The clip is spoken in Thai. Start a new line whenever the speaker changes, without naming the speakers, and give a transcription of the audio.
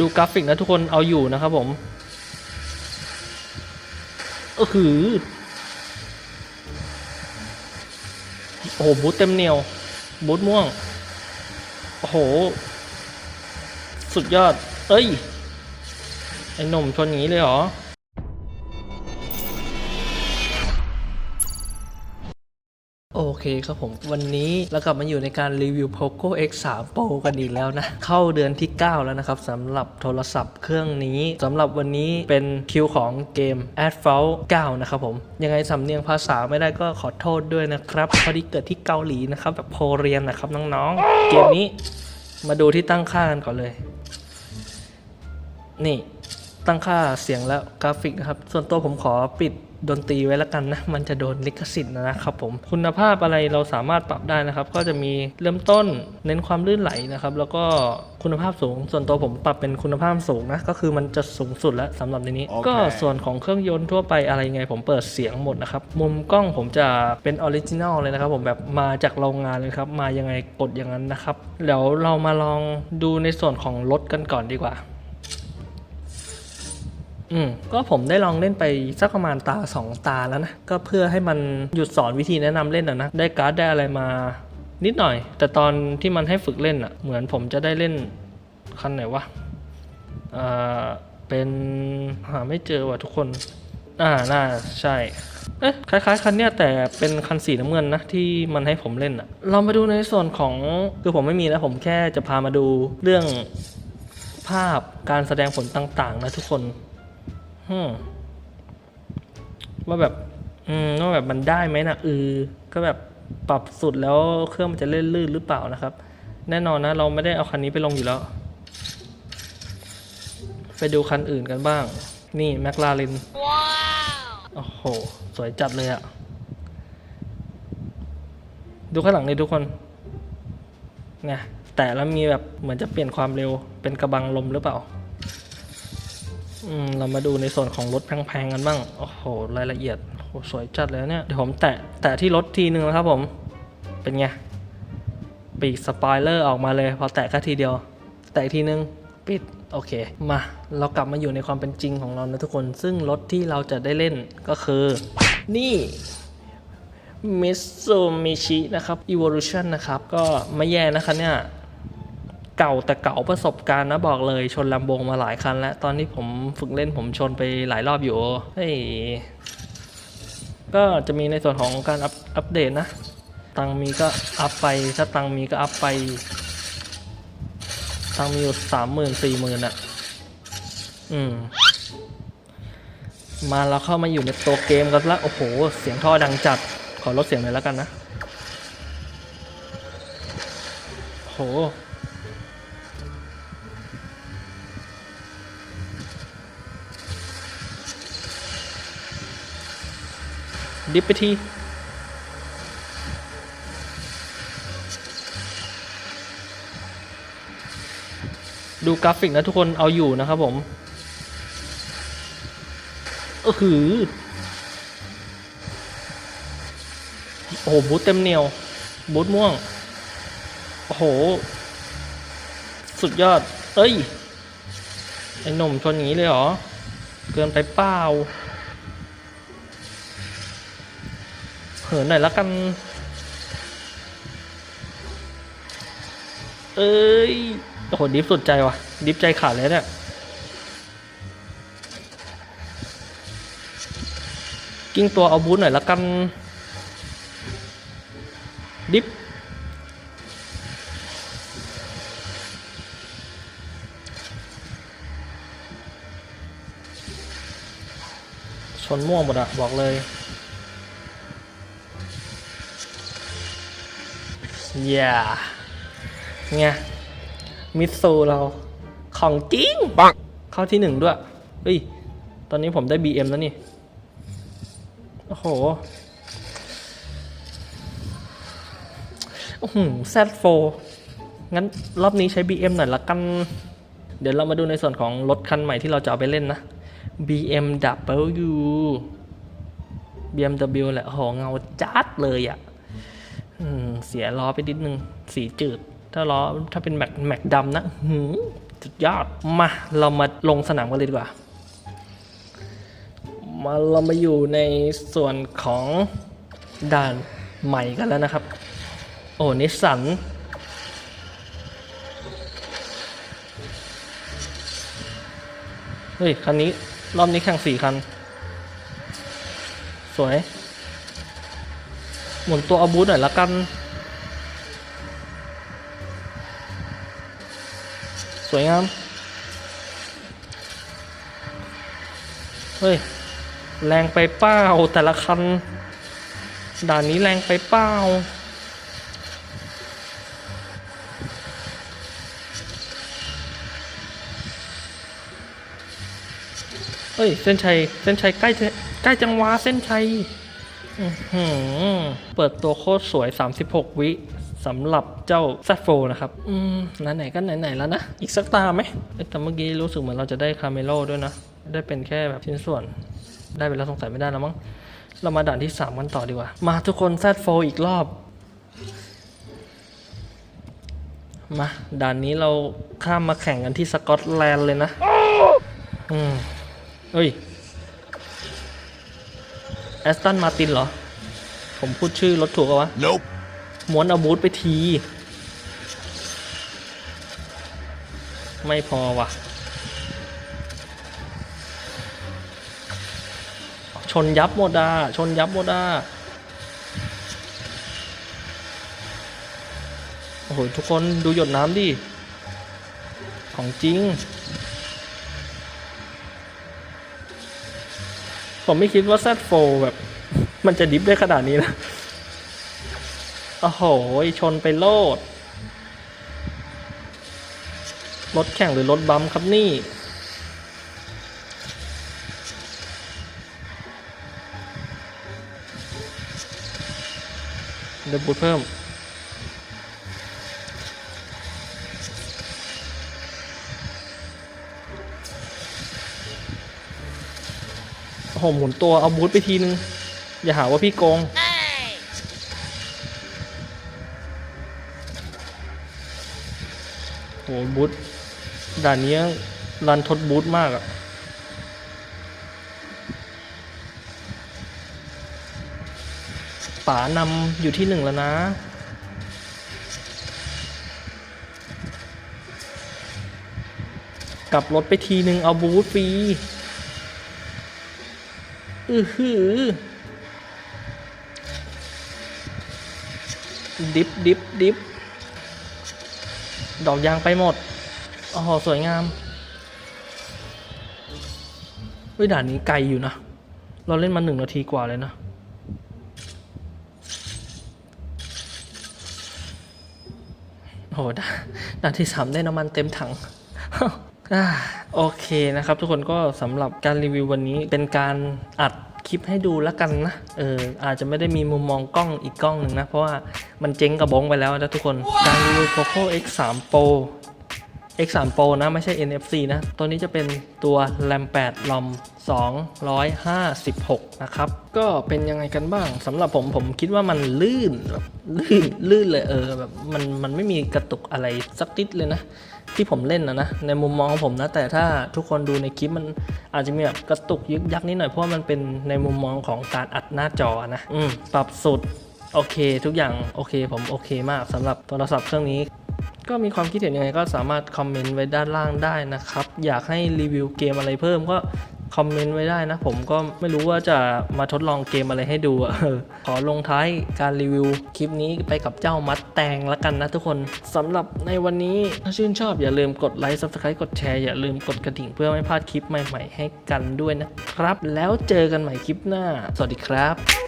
ดูกราฟิกนะทุกคนเอาอยู่นะครับผมก็คือโอ้โหบูทเต็มเหนียวบูทม่วง โอ้โห สุดยอด เอ้ย ไอ้หนุ่มชนอย่างนี้เลยเหรอ โอเคครับผม วันนี้เรากลับมาอยู่ในการรีวิว Poco X3 Pro กันอีกแล้วนะ เข้าเดือนที่ 9 แล้วนะครับสำหรับโทรศัพท์เครื่องนี้สำหรับวันนี้เป็นคิวของเกม Asphalt 9 นะครับผม ยังไงสำเนียงภาษาไม่ได้ก็ขอโทษด้วยนะครับ พอดีเกิดที่เกาหลีนะครับ แบบโพเรียนนะครับน้องๆ เกมนี้มาดูที่ตั้งค่ากันก่อนเลย นี่ตั้งค่าเสียงและกราฟิกนะครับ ส่วนตัวผมขอปิด ดนตรีไว้แล้วกันนะ มันจะโดนลิขสิทธิ์นะครับผม คุณภาพอะไรเราสามารถปรับได้นะครับ ก็จะมีเริ่มต้นเน้นความลื่นไหลนะครับ แล้วก็คุณภาพสูง ส่วนตัวผมปรับเป็นคุณภาพสูงนะ ก็คือมันจะสูงสุดแล้วสำหรับในนี้
โอเค
ก็ส่วนของเครื่องยนต์ทั่วไปอะไรไงผมเปิดเสียงหมดนะครับ มุมกล้องผมจะเป็นออริจินอลเลยนะครับ ผมแบบมาจากโรงงานเลยครับ มายังไงกดอย่างนั้นนะครับเดี๋ยวเรามาลองดูในส่วนของรถกันก่อนดีกว่า อืมก็ผมได้ลองเล่นไปสักประมาณตาสองตาแล้วนะ ก็เพื่อให้มันหยุดสอนวิธีแนะนำเล่นอะนะ ได้การ์ดได้อะไรมานิดหน่อย แต่ตอนที่มันให้ฝึกเล่นอะเหมือนผมจะได้เล่นคันไหนวะอ่าเป็นหาไม่เจอว่ะทุกคน อ่า น่าใช่เอ๊ะคล้ายๆ คันเนี้ยแต่เป็นคันสีน้ำเงินนะที่มันให้ผมเล่นอะเรามาดูในส่วนของคือผมไม่มีนะผมแค่จะพามาดูเรื่องภาพการแสดงผลต่างๆ นะทุกคน ว่าแบบอืมว่าแบบมันได้ไหมนะเออก็แบบปรับสุดแล้วเครื่องมันจะเล่นลื่นหรือเปล่านะครับ แน่นอนนะ เราไม่ได้เอาคันนี้ไปลงอยู่แล้ว ไปดูคันอื่นกันบ้าง นี่แมคลาเรนโอ้โห สวยจัดเลยอะดูข้างหลังเลยทุกคนไงแต่แล้วมีแบบเหมือนจะเปลี่ยนความเร็วเป็นกระบังลมหรือเปล่าอืม เรามาดูในส่วนของรถแพงๆกันบ้าง โอ้โห รายละเอียดโอ้โหสวยจัดเลยเนี่ย เดี๋ยวผมแตะแตะที่รถทีนึงนะครับผม เป็นไง ปีกสปอยเลอร์ออกมาเลย พอแตะแค่ทีเดียว แตะอีกทีนึง ปิด โอเค มา เรากลับมาอยู่ในความเป็นจริงของเรานะทุกคน ซึ่งรถที่เราจะได้เล่นก็คือ นี่มิตซูมิชินะครับ Evolution นะครับ ก็ไม่แย่นะคะเนี่ย เก่าแต่เก่าประสบการณ์นะบอกเลยชนลำโบงมาหลายคันแล้ว ตอนนี้ผมฝึกเล่นผมชนไปหลายรอบอยู่เฮ้ยก็จะมีในส่วนของการอัปอัปเดตนะ ตังมีก็อัพไป ถ้าตังมีก็อัพไป ตังมีอยู่สามหมื่นสี่หมื่นอะ อืม มาเราเข้ามาอยู่ในตัวเกมกันละ โอ้โห เสียงท่อดังจัด ขอลดเสียงหน่อยแล้วกันนะ โห ดิฟไปทีดูกราฟิกนะทุกคนเอาอยู่นะครับผมก็คือโอ้โหบูทเต็มเหนียวบูทม่วง โอ้โห สุดยอด เอ้ย ไอ้หนุ่มชนอย่างนี้เลยเหรอ เกินไปเปล่า เหินหน่อยละกัน เอ้ยโอ้โหดิฟสุดใจว่ะ ดิฟใจขาดเลยเนี่ยกิ้งตัวเอาบูทหน่อยละกัน ดิฟชนม่วงหมดอะบอกเลย อย่าไงมิสซูเราของจริง
ปัง
เข้าที่หนึ่งด้วยเฮ้ยตอนนี้ผมได้ BM แล้วนี่ โอ้โหโอ้โห Z4 งั้นรอบนี้ใช้ BM หน่อยละกัน เดี๋ยวเรามาดูในส่วนของรถคันใหม่ที่เราจะเอาไปเล่นนะ BMW BMW แหละโอ้โหเงาจัดเลยอะ่ะอืม เสียล้อไปนิดนึง สีจืด ถ้าล้อถ้าเป็นแม็กแม็กดำนะหือสุดยอด มา เรามาลงสนามกันเลยดีกว่า มาเรามาอยู่ในส่วนของด่านใหม่กันแล้วนะครับ โอ้นิสสันเฮ้ย คันนี้ รอบนี้แข่งสี่คัน สวย หมุนตัวอาบูธหน่อยละกัน สวยงาม เฮ้ย แรงไปเป้าแต่ละคัน ด่านนี้แรงไปเป้าเฮ้ย เส้นชัย เส้นชัยใกล้จะใกล้จังหวะเส้นชัย เปิดตัวโคตรสวย 36 วิสำหรับเจ้าแซฟโฟนะครับ อืมไหนๆก็ไหนๆแล้วนะ อีกสักตาไหมเอ้ยแต่เมื่อกี้รู้สึกเหมือนเราจะได้คาเมโลด้วยนะ ได้เป็นแค่แบบชิ้นส่วน ได้ไปแล้วสงสัยไม่ได้แล้วมั้ง เรามาด่านที่ 3 กันต่อดีกว่า มาทุกคนแซดโฟอีกรอบ มา ด่านนี้เราข้ามมาแข่งกันที่สกอตแลนด์เลยนะ อืมเอ้ยแอ สตันมาตินเหรอ ผมพูดชื่อรถถูกปะวะ
Nope.
ม้วนเอาบูธไปที ไม่พอว่ะ ชนยับโมดา ชนยับโมดา โอ้โห ทุกคนดูหยดน้ำดิ ของจริง ผมไม่คิดว่า Z4 แบบ มันจะดิฟได้ขนาดนี้นะ โอ้โห ชนไปโลด รถแข่งหรือรถบัมป์ครับนี่ เดบูทเพิ่ม โอ้โหหมุนตัวเอาบูทไปทีนึง อย่าหาว่าพี่โกงโหบูทด่านนี้รันทดบูทมากอะป๋านำอยู่ที่หนึ่งแล้วนะกลับรถไปทีนึงเอาบูทฟรี อือหือ ดิฟดิฟดิฟดอกยางไปหมดโอ้โหสวยงามเฮ้ยด่านนี้ไกลอยู่นะ เราเล่นมาหนึ่งนาทีกว่าเลยนะ โอ้โหด่านด่านที่สามได้น้ำมันเต็มถังอ่า โอเคนะครับ ทุกคนก็สำหรับการรีวิววันนี้เป็นการอัดคลิปให้ดูแล้วกันนะ เอออาจจะไม่ได้มีมุมมองกล้องอีกกล้องหนึ่งนะ เพราะว่ามันเจ๊งกระบงไปแล้วนะทุกคน การรีวิว Poco X3 Pro X3 Pro นะไม่ใช่ NFC นะ ตัวนี้จะเป็นตัว RAM 8 ROM 256 นะครับ ก็เป็นยังไงกันบ้างสำหรับผมผมคิดว่ามันลื่นแบบลื่นลื่นเลยเออแบบมันมันไม่มีกระตุกอะไรสักนิดเลยนะ ที่ผมเล่นนะนะในมุมมองของผมนะ แต่ถ้าทุกคนดูในคลิปมันอาจจะมีแบบกระตุกยึกยักนิดหน่อยเพราะมันเป็นในมุมมองของการอัดหน้าจอนะอืมปรับสุดโอเค ทุกอย่างโอเค ผมโอเคมากสำหรับโทรศัพท์เครื่องนี้ ก็มีความคิดเห็นยังไงก็สามารถคอมเมนต์ไว้ด้านล่างได้นะครับ อยากให้รีวิวเกมอะไรเพิ่มก็ คอมเมนต์ไว้ได้นะ ผมก็ไม่รู้ว่าจะมาทดลองเกมอะไรให้ดูอะขอลงท้ายการรีวิวคลิปนี้ไปกับเจ้ามัดแตงละกันนะทุกคนสำหรับในวันนี้ถ้าชื่นชอบอย่าลืมกดไลค์ subscribe กดแชร์อย่าลืมกดกระดิ่งเพื่อไม่พลาดคลิปใหม่ ๆ ให้กันด้วยนะครับ แล้วเจอกันใหม่คลิปหน้า สวัสดีครับ